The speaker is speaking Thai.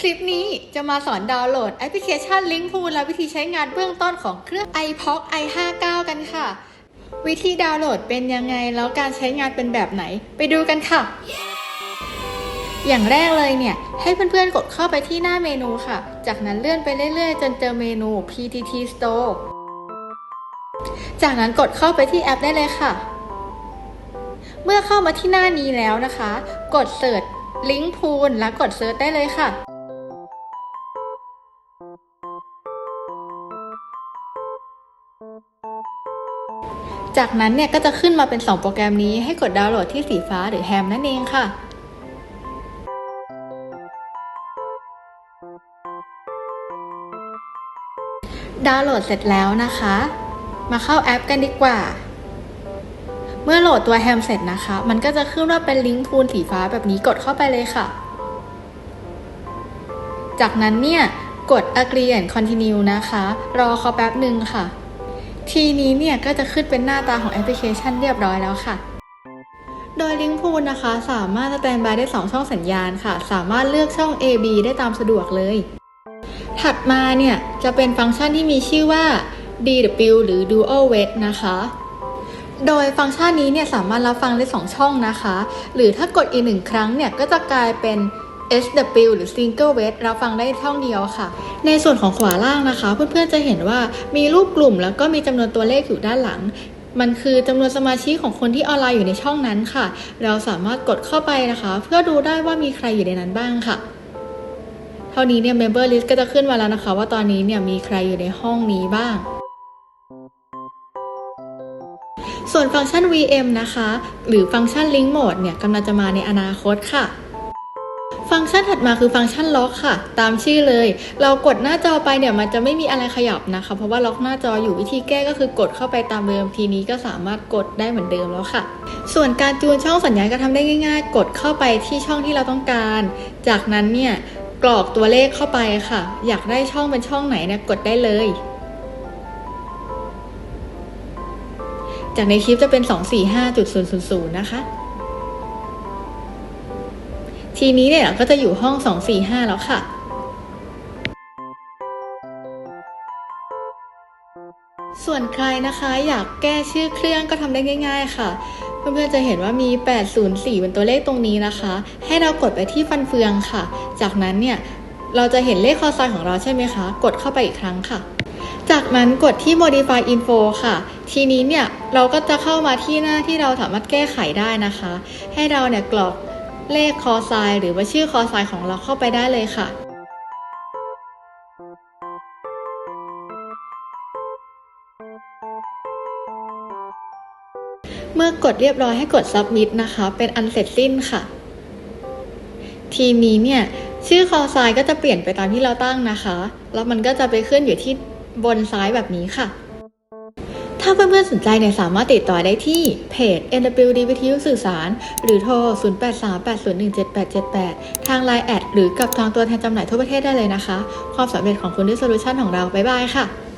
คลิปนี้จะมาสอนดาวน์โหลดแอปพลิเคชันลิง k ์พูและวิธีใช้งานเบื้องต้นของเครื่อง iPod i59 กันค่ะ วิธีดาวน์โหลดเป็นยังไง แล้วการใช้งานเป็นแบบไหน ไปดูกันค่ะ อย่างแรกเลยเนี่ย ให้เพื่อนๆกดเข้าไปที่หน้าเมนูค่ะ จากนั้นเลื่อนไปเรื่อยๆ จนเจอเมนู PTT Store จากนั้นกดเข้าไปที่แอปได้เลยค่ะ เมื่อเข้ามาที่หน้านี้แล้วนะคะ กดเสิร์ชลิง k ์พูลแล้วกดเสิร์ชได้เลยค่ะ จากนั้นเนี่ยก็จะขึ้นมาเป็น 2 โปรแกรมนี้ให้กดดาวน์โหลดที่สีฟ้าหรือแฮมนั่นเองค่ะดาวน์โหลดเสร็จแล้วนะคะ มาเข้าแอปกันดีกว่า เมื่อโหลดตัวแฮมเสร็จนะคะ มันก็จะขึ้นว่าเป็นลิงก์พูลสีฟ้าแบบนี้กดเข้าไปเลยค่ะ จากนั้นเนี่ย กด agree and continue นะคะ รอเขาแป๊บหนึ่งค่ะ ทีนี้เนี่ยก็จะขึ้นเป็นหน้าตาของแอปพลิเคชันเรียบร้อยแล้วค่ะ โดยลิงก์พูลนะคะ สามารถสแตนบายได้ 2 ช่องสัญญาณค่ะ สามารถเลือกช่อง A B ได้ตามสะดวกเลย ถัดมาเนี่ยจะเป็นฟังก์ชันที่มีชื่อว่า DW หรือ Dual Weight นะคะโดยฟังก์ชันนี้เนี่ยสามารถรับฟังได้ 2 ช่องนะคะ หรือถ้ากดอีกหนึ่งครั้งเนี่ยก็จะกลายเป็น SW หรือ Single Weight รับฟังได้ช่องเดียวค่ะ ในส่วนของขวาล่างนะคะ เพื่อนๆจะเห็นว่ามีรูปกลุ่มแล้วก็มีจำนวนตัวเลขอยู่ด้านหลัง มันคือจำนวนสมาชิกของคนที่ออนไลน์อยู่ในช่องนั้นค่ะ เราสามารถกดเข้าไปนะคะ เพื่อดูได้ว่ามีใครอยู่ในนั้นบ้างค่ะ เท่านี้เนี่ย Member List ก็จะขึ้นมาแล้วนะคะ ว่าตอนนี้เนี่ยมีใครอยู่ในห้องนี้บ้างส่วนฟังก์ชัน VM นะคะ หรือฟังก์ชัน Link Mode เนี่ยกำลังจะมาในอนาคตค่ะ ฟังก์ชันถัดมาคือฟังก์ชันล็อกค่ะ ตามชื่อเลย เรากดหน้าจอไปเนี่ยมันจะไม่มีอะไรขยับนะคะ เพราะว่าล็อกหน้าจออยู่วิธีแก้ก็คือกดเข้าไปตามเดิมทีนี้ก็สามารถกดได้เหมือนเดิมแล้วค่ะ ส่วนการจูนช่องสัญญาณก็ทำได้ง่าย ๆ กดเข้าไปที่ช่องที่เราต้องการ จากนั้นเนี่ยกรอกตัวเลขเข้าไปค่ะ อยากได้ช่องเป็นช่องไหนเนี่ยกดได้เลยจากในคลิปจะเป็น 245.000 นะคะ ทีนี้เนี่ยก็จะอยู่ห้อง 245 แล้วค่ะ ส่วนใครนะคะอยากแก้ชื่อเครื่องก็ทำได้ง่าย ๆ ค่ะ เพื่อนๆจะเห็นว่ามี 804 เป็นตัวเลขตรงนี้นะคะ ให้เรากดไปที่ฟันเฟืองค่ะ จากนั้นเนี่ยเราจะเห็นเลขคอไซน์ของเราใช่ไหมคะ กดเข้าไปอีกครั้งค่ะ จากนั้นกดที่ modify info ค่ะ ทีนี้เนี่ยเราก็จะเข้ามาที่หน้าที่เราสามารถแก้ไขได้นะคะ ให้เราเนี่ยกรอก เลขคอไซน์หรือว่าชื่อคอไซน์ของเราเข้าไปได้เลยค่ะเมื่อกดเรียบร้อยให้กด submit นะคะ เป็นอันเสร็จสิ้นค่ะ ทีนี้เนี่ย ชื่อคอไซน์ก็จะเปลี่ยนไปตามที่เราตั้งนะคะ แล้วมันก็จะไปขึ้นอยู่ที่บนซ้ายแบบนี้ค่ะ ถ้าเพื่อนๆสนใจเนี่ยสามารถติดต่อได้ที่เพจ NWD วิทยุสื่อสาร หรือโทร 0838017878 ทาง Line แอดหรือกับทางตัวแทนจำหน่ายทั่วประเทศได้เลยนะคะ ความสำเร็จของคุณด้วยโซลูชันของเรา บ๊ายบายค่ะ